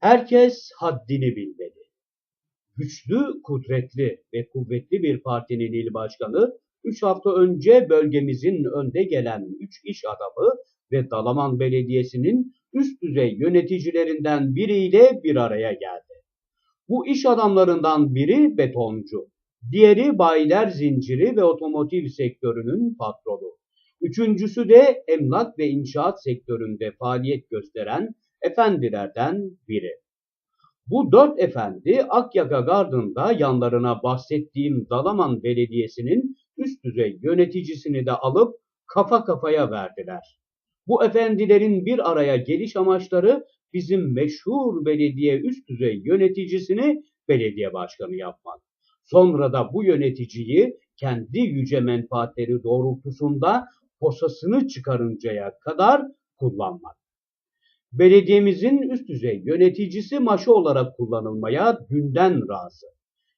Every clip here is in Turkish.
Herkes haddini bilmeli. Güçlü, kudretli ve kuvvetli bir partinin il başkanı, üç hafta önce bölgemizin önde gelen üç iş adamı ve Dalaman Belediyesi'nin üst düzey yöneticilerinden biriyle bir araya geldi. Bu iş adamlarından biri betoncu, diğeri bayiler zinciri ve otomotiv sektörünün patronu. Üçüncüsü de emlak ve inşaat sektöründe faaliyet gösteren efendilerden biri. Bu dört efendi Akyaka Garden'da yanlarına bahsettiğim Dalaman Belediyesi'nin üst düzey yöneticisini de alıp kafa kafaya verdiler. Bu efendilerin bir araya geliş amaçları bizim meşhur belediye üst düzey yöneticisini belediye başkanı yapmak. Sonra da bu yöneticiyi kendi yüce menfaatleri doğrultusunda posasını çıkarıncaya kadar kullanmak. Belediyemizin üst düzey yöneticisi maşı olarak kullanılmaya dünden razı.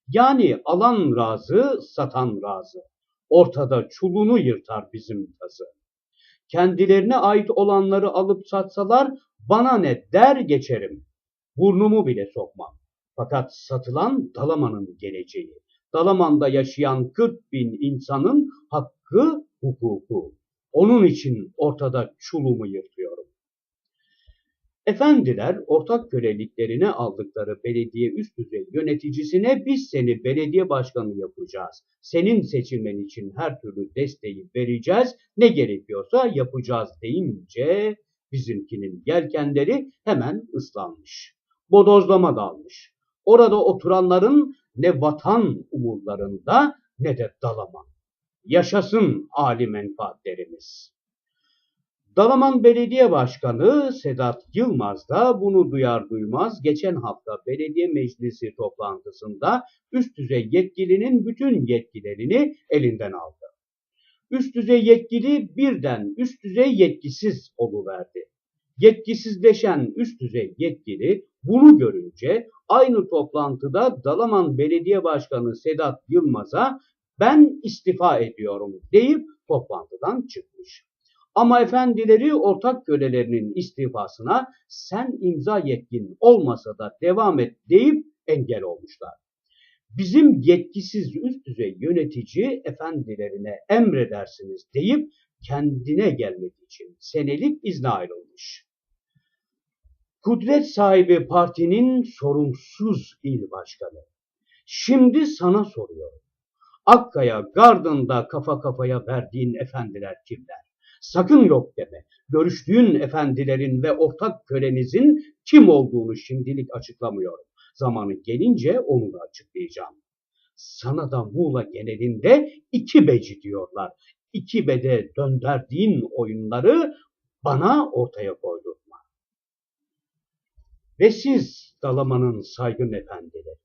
Yani alan razı, satan razı. Ortada çulunu yırtar bizim tazı. Kendilerine ait olanları alıp satsalar bana ne der geçerim. Burnumu bile sokmam. Fakat satılan Dalaman'ın geleceği. Dalaman'da yaşayan 40 bin insanın hakkı, hukuku. Onun için ortada çulumu yırtıyorum. Efendiler ortak köleliklerine aldıkları belediye üst düzey yöneticisine biz seni belediye başkanı yapacağız. Senin seçilmen için her türlü desteği vereceğiz. Ne gerekiyorsa yapacağız deyince bizimkinin yelkenleri hemen ıslanmış. Bodozlama dalmış. Orada oturanların ne vatan umurlarında ne de dalama. Yaşasın âli menfaatlerimiz. Dalaman Belediye Başkanı Sedat Yılmaz da bunu duyar duymaz geçen hafta belediye meclisi toplantısında üst düzey yetkilinin bütün yetkilerini elinden aldı. Üst düzey yetkili birden üst düzey yetkisiz oluverdi. Yetkisizleşen üst düzey yetkili bunu görünce aynı toplantıda Dalaman Belediye Başkanı Sedat Yılmaz'a ben istifa ediyorum deyip toplantıdan çıkmış. Ama efendileri ortak kölelerinin istifasına sen imza yetkin olmasa da devam et deyip engel olmuşlar. Bizim yetkisiz üst düzey yönetici efendilerine emredersiniz deyip kendine gelmek için senelik izne ayrılmış. Kudret sahibi partinin sorumsuz il başkanı. Şimdi sana soruyorum. Akkaya Garden'da kafa kafaya verdiğin efendiler kimler? Sakın yok deme. Görüştüğün efendilerin ve ortak kölenizin kim olduğunu şimdilik açıklamıyorum. Zamanı gelince onu da açıklayacağım. Sana da Muğla genelinde iki beci diyorlar. İki bede dönderdiğin oyunları bana ortaya koydurma. Ve siz Dalaman'ın saygın efendileri,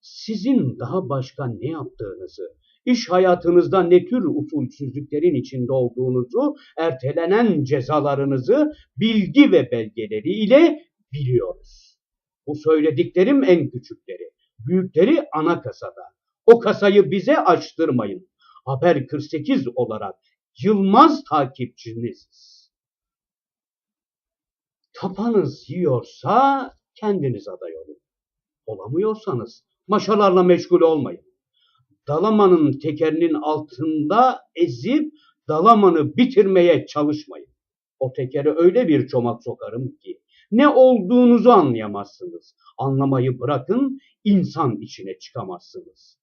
sizin daha başka ne yaptığınızı, iş hayatınızda ne tür usulsüzlüklerin içinde olduğunuzu, ertelenen cezalarınızı bilgi ve belgeleriyle biliyoruz. Bu söylediklerim en küçükleri, büyükleri ana kasada. O kasayı bize açtırmayın. Haber 48 olarak Yılmaz takipçiniziz. Tapanız yiyorsa kendiniz aday olun. Olamıyorsanız maşalarla meşgul olmayın. Dalaman'ın tekerinin altında ezip Dalaman'ı bitirmeye çalışmayın. O tekere öyle bir çomak sokarım ki ne olduğunuzu anlayamazsınız. Anlamayı bırakın insan içine çıkamazsınız.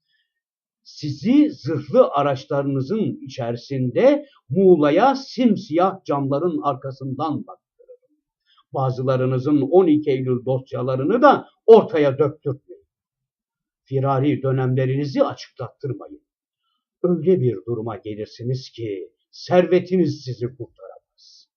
Sizi zırhlı araçlarınızın içerisinde Muğla'ya simsiyah camların arkasından baktırırım. Bazılarınızın 12 Eylül dosyalarını da ortaya döktürtmeyin firari dönemlerinizi açıklattırmayın. Öyle bir duruma gelirsiniz ki servetiniz sizi kurtaramaz.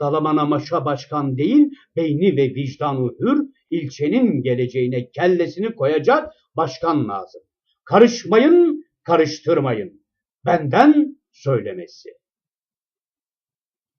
Dalaman'a maşa başkan değil, beyni ve vicdanı hür, ilçenin geleceğine kellesini koyacak başkan lazım. Karışmayın, karıştırmayın. Benden söylemesi.